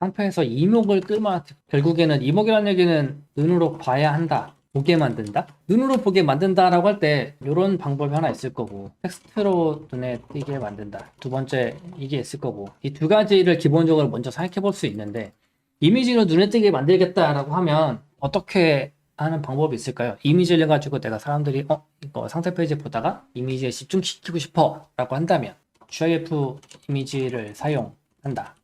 상표에서 이목을 끌만 결국에는 이목이라는 얘기는 눈으로 봐야 한다. 보게 만든다? 눈으로 보게 만든다 라고 할 때 이런 방법이 하나 있을 거고 텍스트로 눈에 띄게 만든다. 두 번째 이게 있을 거고 이 두 가지를 기본적으로 먼저 생각해 볼 수 있는데 이미지로 눈에 띄게 만들겠다 라고 하면 어떻게 하는 방법이 있을까요? 이미지를 가지고 내가 사람들이 어 이거 상세 페이지 보다가 이미지에 집중시키고 싶어 라고 한다면 GIF 이미지를 사용한다.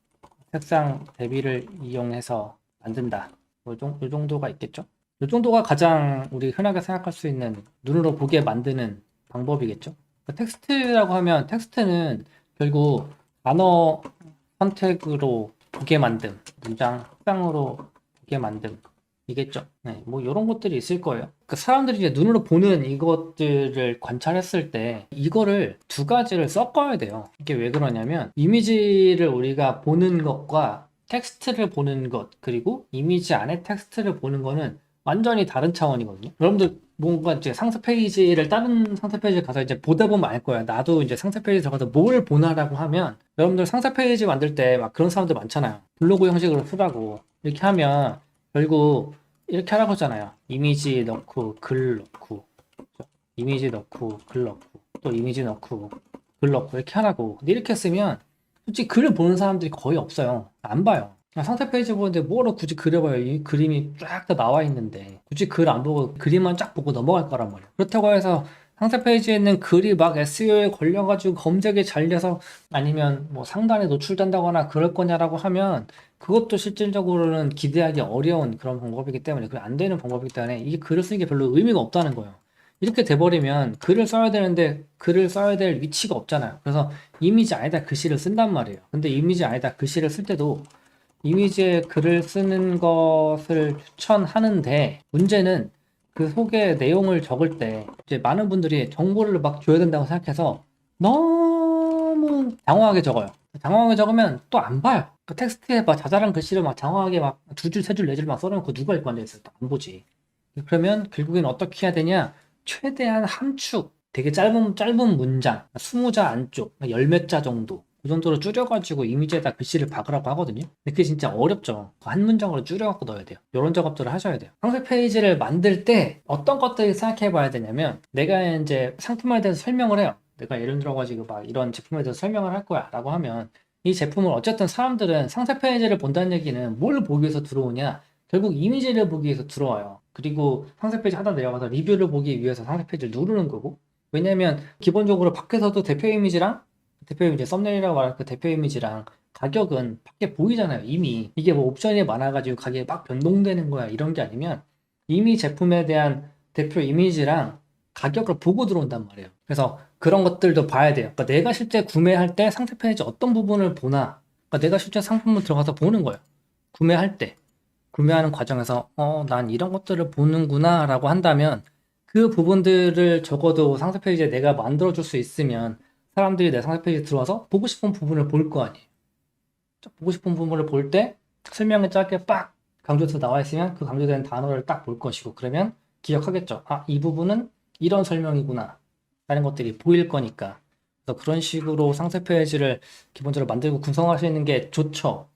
색상 대비를 이용해서 만든다. 요, 정, 요 정도가 있겠죠? 요 정도가 가장 우리 흔하게 생각할 수 있는 눈으로 보게 만드는 방법이겠죠? 텍스트라고 하면 텍스트는 결국 단어 선택으로 보게 만듦, 문장 색상으로 보게 만듦, 이겠죠. 네, 뭐 이런 것들이 있을 거예요. 그 사람들이 이제 눈으로 보는 이것들을 관찰했을 때 이거를 두 가지를 섞어야 돼요. 이게 왜 그러냐면 이미지를 우리가 보는 것과 텍스트를 보는 것 그리고 이미지 안에 텍스트를 보는 거는 완전히 다른 차원이거든요. 여러분들 뭔가 이제 상세 페이지를 다른 상세 페이지에 가서 이제 보다 보면 알 거예요. 나도 이제 상세 페이지 들어가서 뭘 보나라고 하면 여러분들 상세 페이지 만들 때 막 그런 사람들 많잖아요. 블로그 형식으로 쓰라고 이렇게 하면 결국 이렇게 하라고 하잖아요. 이미지 넣고 글 넣고 이미지 넣고 글 넣고 또 이미지 넣고 글 넣고 이렇게 하라고. 근데 이렇게 쓰면 솔직히 글을 보는 사람들이 거의 없어요. 안 봐요. 상세 페이지 보는데 뭐로 굳이 그려봐요. 이 그림이 쫙 다 나와 있는데 굳이 글 안 보고 그림만 쫙 보고 넘어갈 거란 말이에요. 그렇다고 해서 상세 페이지에 있는 글이 막 SEO에 걸려가지고 검색에 잘 돼서 아니면 뭐 상단에 노출된다거나 그럴 거냐라고 하면 그것도 실질적으로는 기대하기 어려운 그런 방법이기 때문에 그안 되는 방법이기 때문에 이게 글을 쓰는 게 별로 의미가 없다는 거예요. 이렇게 돼버리면 글을 써야 되는데 글을 써야 될 위치가 없잖아요. 그래서 이미지 안에다 글씨를 쓴단 말이에요. 근데 이미지 안에다 글씨를 쓸 때도 이미지에 글을 쓰는 것을 추천하는데 문제는 그 속에 내용을 적을 때 이제 많은 분들이 정보를 막 줘야 된다고 생각해서 너무 장황하게 적어요. 장황하게 적으면 또 안 봐요. 그 텍스트에 막 자잘한 글씨를 막 장황하게 막 두 줄, 세 줄, 네 줄 막 써놓고 누가 읽고 앉아있어요. 또안 보지. 그러면 결국엔 어떻게 해야 되냐? 최대한 함축, 되게 짧은, 짧은 문장, 20자 안쪽, 열 몇 자 정도. 그 정도로 줄여가지고 이미지에다 글씨를 박으라고 하거든요. 근데 그게 진짜 어렵죠. 그한 문장으로 줄여갖고 넣어야 돼요. 이런 작업들을 하셔야 돼요. 상세 페이지를 만들 때 어떤 것들을 생각해 봐야 되냐면 내가 이제 상품에 대해서 설명을 해요. 내가 예를 들어가지고 막 이런 제품에 대해서 설명을 할 거야 라고 하면 이 제품을 어쨌든 사람들은 상세 페이지를 본다는 얘기는 뭘 보기 위해서 들어오냐 결국 이미지를 보기 위해서 들어와요. 그리고 상세 페이지 하단 내려가서 리뷰를 보기 위해서 상세 페이지를 누르는 거고 왜냐면 기본적으로 밖에서도 대표 이미지랑 대표 이미지 썸네일이라고 말할 그 대표 이미지랑 가격은 밖에 보이잖아요 이미. 이게 뭐 옵션이 많아가지고 가격이 막 변동되는 거야 이런 게 아니면 이미 제품에 대한 대표 이미지랑 가격을 보고 들어온단 말이에요. 그래서 그런 것들도 봐야 돼요. 그러니까 내가 실제 구매할 때 상세 페이지 어떤 부분을 보나 그러니까 내가 실제 상품을 들어가서 보는 거예요. 구매할 때. 구매하는 과정에서 어 난 이런 것들을 보는구나 라고 한다면 그 부분들을 적어도 상세 페이지에 내가 만들어 줄 수 있으면 사람들이 내 상세 페이지에 들어와서 보고 싶은 부분을 볼 거 아니에요. 딱 보고 싶은 부분을 볼 때 설명이 짧게 빡 강조해서 나와 있으면 그 강조되는 단어를 딱 볼 것이고 그러면 기억하겠죠. 아, 이 부분은 이런 설명이구나. 라는 것들이 보일 거니까. 그래서 그런 식으로 상세 페이지를 기본적으로 만들고 구성하시는 게 좋죠.